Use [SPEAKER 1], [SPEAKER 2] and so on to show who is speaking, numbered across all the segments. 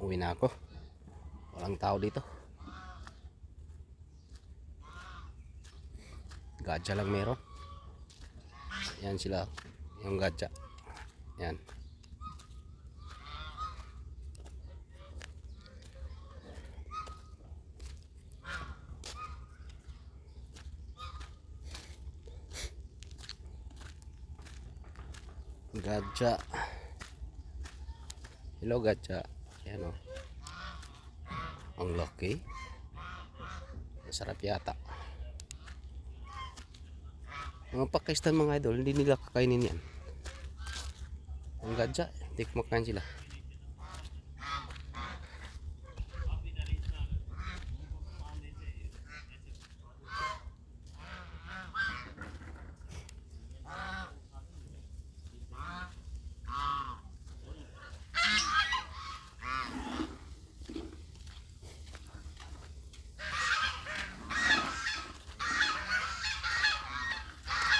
[SPEAKER 1] Uwi na ako. Walang tao dito. Gadya lang meron. Yan sila. Yung gadya. Yan. Gadya. Hello Gadya. Yan o. Ang laki. Masarap yata. Mga Pakistan mga idol, hindi nila kakainin yan. Ang gadya,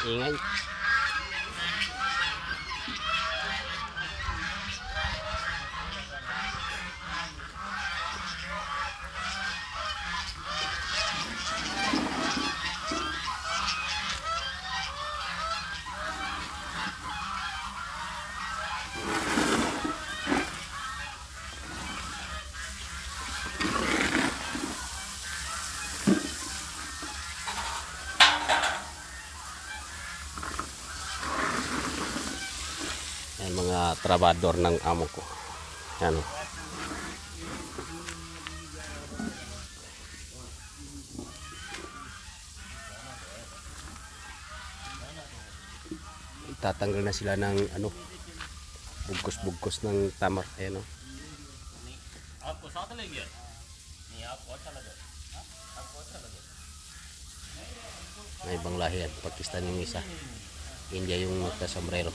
[SPEAKER 1] hindi kumakain sila. Ingay. Yan mga trabador ng amo ko. Yan. Oh. Tatanggal na sila ng ano bugkos-bugkos ng tamar. Ayan o.
[SPEAKER 2] Ako sa talaga yan. Ni ako talaga. Ha? Ako talaga.
[SPEAKER 1] May ibang lahi yan. Pakistan yung isa. India yung magkasombrero.